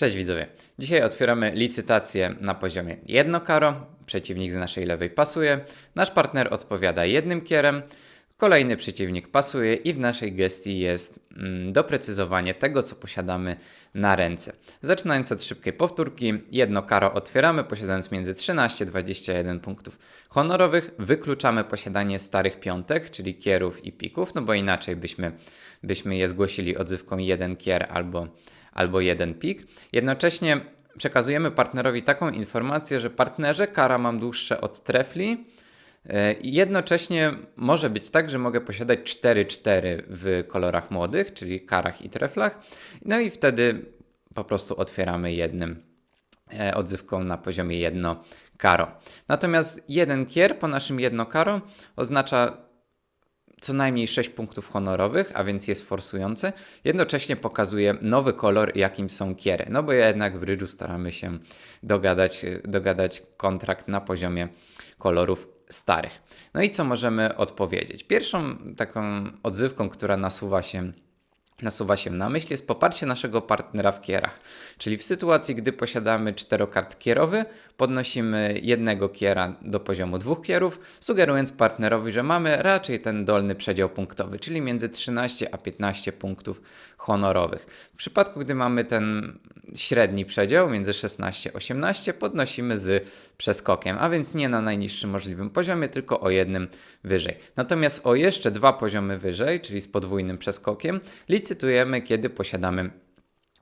Cześć widzowie. Dzisiaj otwieramy licytację na poziomie jedno karo. Przeciwnik z naszej lewej pasuje. Nasz partner odpowiada jednym kierem. Kolejny przeciwnik pasuje i w naszej gestii jest mm, doprecyzowanie tego, co posiadamy na ręce. Zaczynając od szybkiej powtórki, jedno karo otwieramy, posiadając między 13 a 21 punktów honorowych. Wykluczamy posiadanie starych piątek, czyli kierów i pików, no bo inaczej byśmy, byśmy je zgłosili odzywką jeden kier albo albo jeden pik. Jednocześnie przekazujemy partnerowi taką informację, że partnerze kara mam dłuższe od trefli. E, jednocześnie może być tak, że mogę posiadać 4-4 w kolorach młodych, czyli karach i treflach. No i wtedy po prostu otwieramy jednym e, odzywką na poziomie jedno karo. Natomiast jeden kier po naszym jedno karo oznacza co najmniej 6 punktów honorowych, a więc jest forsujący. Jednocześnie pokazuje nowy kolor, jakim są kiery. No bo jednak w Rydżu staramy się dogadać, dogadać kontrakt na poziomie kolorów starych. No i co możemy odpowiedzieć? Pierwszą taką odzywką, która nasuwa się nasuwa się na myśl, jest poparcie naszego partnera w kierach. Czyli w sytuacji, gdy posiadamy czterokart kierowy, podnosimy jednego kiera do poziomu dwóch kierów, sugerując partnerowi, że mamy raczej ten dolny przedział punktowy, czyli między 13 a 15 punktów honorowych. W przypadku, gdy mamy ten średni przedział między 16 a 18, podnosimy z przeskokiem, a więc nie na najniższym możliwym poziomie, tylko o jednym wyżej. Natomiast o jeszcze dwa poziomy wyżej, czyli z podwójnym przeskokiem, licytujemy, kiedy posiadamy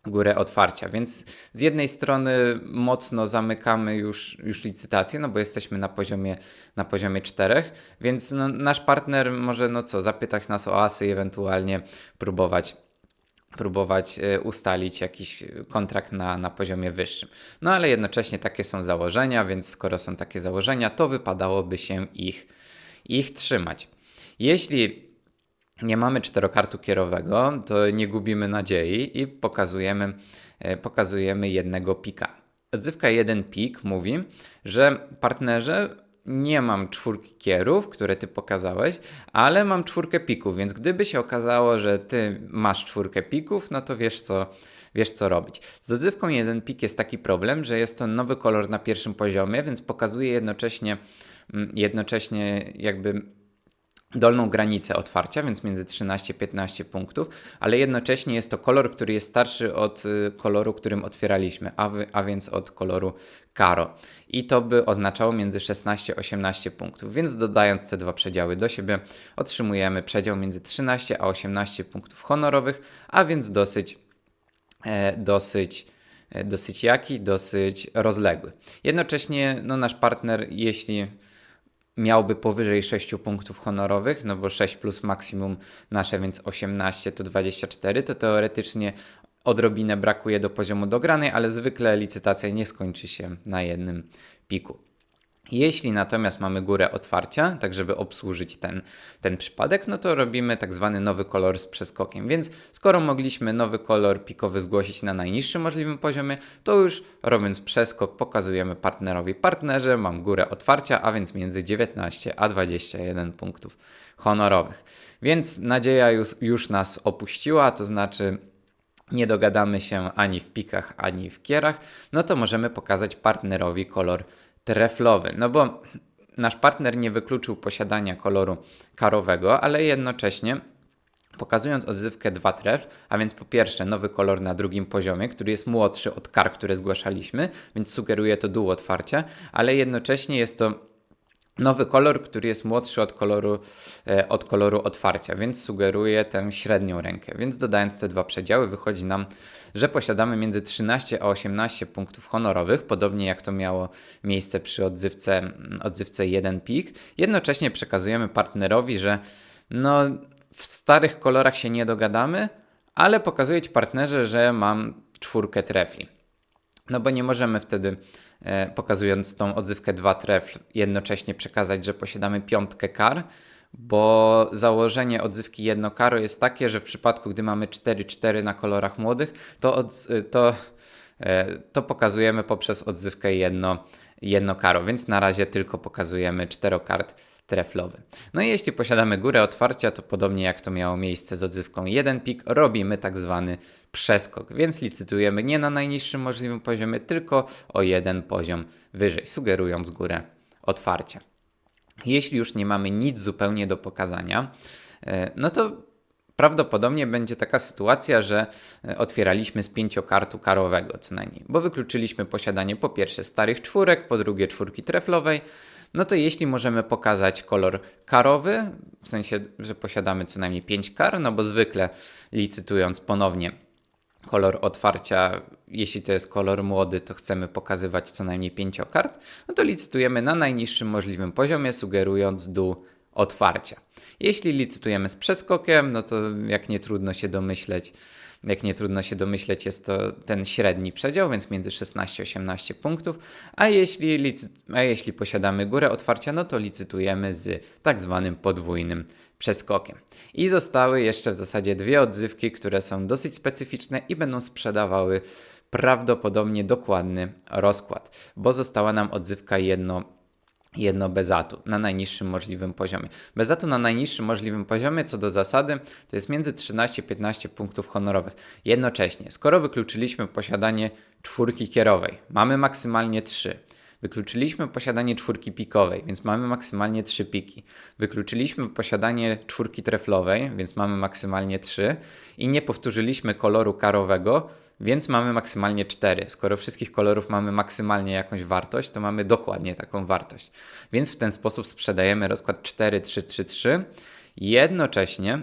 górę otwarcia. Więc z jednej strony mocno zamykamy już, już licytację, no bo jesteśmy na poziomie, na poziomie czterech, więc no, nasz partner może no co, zapytać nas o asy i ewentualnie próbować próbować e, ustalić jakiś kontrakt na, na poziomie wyższym. No ale jednocześnie takie są założenia, więc skoro są takie założenia, to wypadałoby się ich, ich trzymać. Jeśli nie mamy czterokartu kierowego, to nie gubimy nadziei i pokazujemy, e, pokazujemy jednego pika. Odzywka jeden pik mówi, że partnerze nie mam czwórki kierów, które ty pokazałeś, ale mam czwórkę pików, więc gdyby się okazało, że ty masz czwórkę pików, no to wiesz co, wiesz co robić. Z odzywką jeden pik jest taki problem, że jest to nowy kolor na pierwszym poziomie, więc pokazuje jednocześnie, mm, jednocześnie jakby dolną granicę otwarcia, więc między 13-15 punktów, ale jednocześnie jest to kolor, który jest starszy od y, koloru, którym otwieraliśmy, a, wy, a więc od koloru Karo. I to by oznaczało między 16-18 punktów, więc dodając te dwa przedziały do siebie, otrzymujemy przedział między 13 a 18 punktów honorowych, a więc dosyć, e, dosyć e, dosyć jaki, dosyć rozległy. Jednocześnie no, nasz partner, jeśli miałby powyżej 6 punktów honorowych, no bo 6 plus maksimum nasze, więc 18 to 24, to teoretycznie odrobinę brakuje do poziomu dogranej, ale zwykle licytacja nie skończy się na jednym piku. Jeśli natomiast mamy górę otwarcia, tak żeby obsłużyć ten, ten przypadek, no to robimy tak zwany nowy kolor z przeskokiem. Więc skoro mogliśmy nowy kolor pikowy zgłosić na najniższym możliwym poziomie, to już robiąc przeskok pokazujemy partnerowi partnerze, mam górę otwarcia, a więc między 19 a 21 punktów honorowych. Więc nadzieja już, już nas opuściła, to znaczy nie dogadamy się ani w pikach, ani w kierach, no to możemy pokazać partnerowi kolor treflowy. No bo nasz partner nie wykluczył posiadania koloru karowego, ale jednocześnie pokazując odzywkę 2 tref, a więc po pierwsze nowy kolor na drugim poziomie, który jest młodszy od kar, które zgłaszaliśmy, więc sugeruje to dół otwarcia, ale jednocześnie jest to nowy kolor, który jest młodszy od koloru, e, od koloru otwarcia, więc sugeruje tę średnią rękę. Więc dodając te dwa przedziały, wychodzi nam, że posiadamy między 13 a 18 punktów honorowych, podobnie jak to miało miejsce przy odzywce, odzywce 1 pik. Jednocześnie przekazujemy partnerowi, że no, w starych kolorach się nie dogadamy, ale pokazuje ci partnerze, że mam czwórkę trefli. No bo nie możemy wtedy, pokazując tą odzywkę 2 trefl, jednocześnie przekazać, że posiadamy piątkę kar, bo założenie odzywki jedno karo jest takie, że w przypadku, gdy mamy 4-4 na kolorach młodych, to, od, to, e, to pokazujemy poprzez odzywkę jedno, jedno karo, więc na razie tylko pokazujemy czterokart treflowy. No i jeśli posiadamy górę otwarcia, to podobnie jak to miało miejsce z odzywką jeden pik, robimy tak zwany przeskok, więc licytujemy nie na najniższym możliwym poziomie, tylko o jeden poziom wyżej, sugerując górę otwarcia. Jeśli już nie mamy nic zupełnie do pokazania, e, no to prawdopodobnie będzie taka sytuacja, że e, otwieraliśmy z pięciokartu karowego co najmniej, bo wykluczyliśmy posiadanie po pierwsze starych czwórek, po drugie czwórki treflowej, no to jeśli możemy pokazać kolor karowy, w sensie, że posiadamy co najmniej 5 kar, no bo zwykle licytując ponownie kolor otwarcia, jeśli to jest kolor młody, to chcemy pokazywać co najmniej 5 kart, no to licytujemy na najniższym możliwym poziomie, sugerując dół otwarcia. Jeśli licytujemy z przeskokiem, no to jak nie trudno się domyśleć, jak nie trudno się domyśleć, jest to ten średni przedział, więc między 16 a 18 punktów. A jeśli, a jeśli posiadamy górę otwarcia, no to licytujemy z tak zwanym podwójnym przeskokiem. I zostały jeszcze w zasadzie dwie odzywki, które są dosyć specyficzne i będą sprzedawały prawdopodobnie dokładny rozkład, bo została nam odzywka jedno jedno bezatu na najniższym możliwym poziomie. Bezatu na najniższym możliwym poziomie, co do zasady, to jest między 13-15 punktów honorowych. Jednocześnie, skoro wykluczyliśmy posiadanie czwórki kierowej, mamy maksymalnie 3. Wykluczyliśmy posiadanie czwórki pikowej, więc mamy maksymalnie 3 piki. Wykluczyliśmy posiadanie czwórki treflowej, więc mamy maksymalnie 3 i nie powtórzyliśmy koloru karowego, więc mamy maksymalnie 4. Skoro wszystkich kolorów mamy maksymalnie jakąś wartość, to mamy dokładnie taką wartość. Więc w ten sposób sprzedajemy rozkład 4, 3, 3, 3. Jednocześnie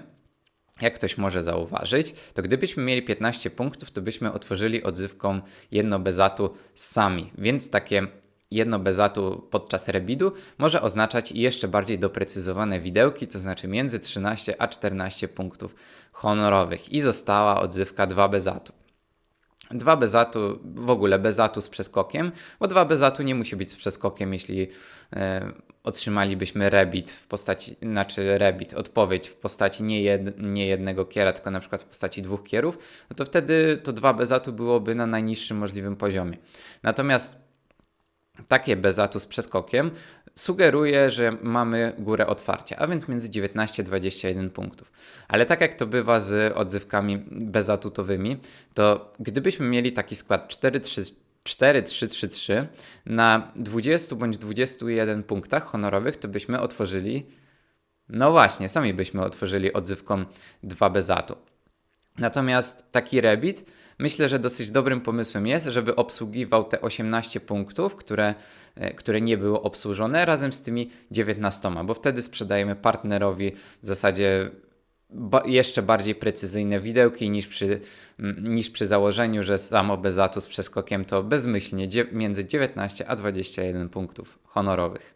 jak ktoś może zauważyć, to gdybyśmy mieli 15 punktów, to byśmy otworzyli odzywką jedno bezatu sami, więc takie jedno bezatu podczas rebidu może oznaczać jeszcze bardziej doprecyzowane widełki, to znaczy między 13 a 14 punktów honorowych i została odzywka 2 bezatu. Dwa bezatu, w ogóle bezatu z przeskokiem, bo dwa bezatu nie musi być z przeskokiem, jeśli e, otrzymalibyśmy rebit w postaci, znaczy rebit, odpowiedź w postaci nie, jed, nie jednego kiera, tylko na przykład w postaci dwóch kierów, no to wtedy to dwa bezatu byłoby na najniższym możliwym poziomie. Natomiast takie bezatu z przeskokiem sugeruje, że mamy górę otwarcia, a więc między 19 a 21 punktów. Ale tak jak to bywa z odzywkami bezatutowymi, to gdybyśmy mieli taki skład 4-3-3-3 na 20 bądź 21 punktach honorowych, to byśmy otworzyli, no właśnie, sami byśmy otworzyli odzywką 2 bezatu. Natomiast taki rebit myślę, że dosyć dobrym pomysłem jest, żeby obsługiwał te 18 punktów, które, e, które nie były obsłużone, razem z tymi 19, bo wtedy sprzedajemy partnerowi w zasadzie ba jeszcze bardziej precyzyjne widełki niż przy, niż przy założeniu, że samo bezatu z przeskokiem to bezmyślnie między 19 a 21 punktów honorowych.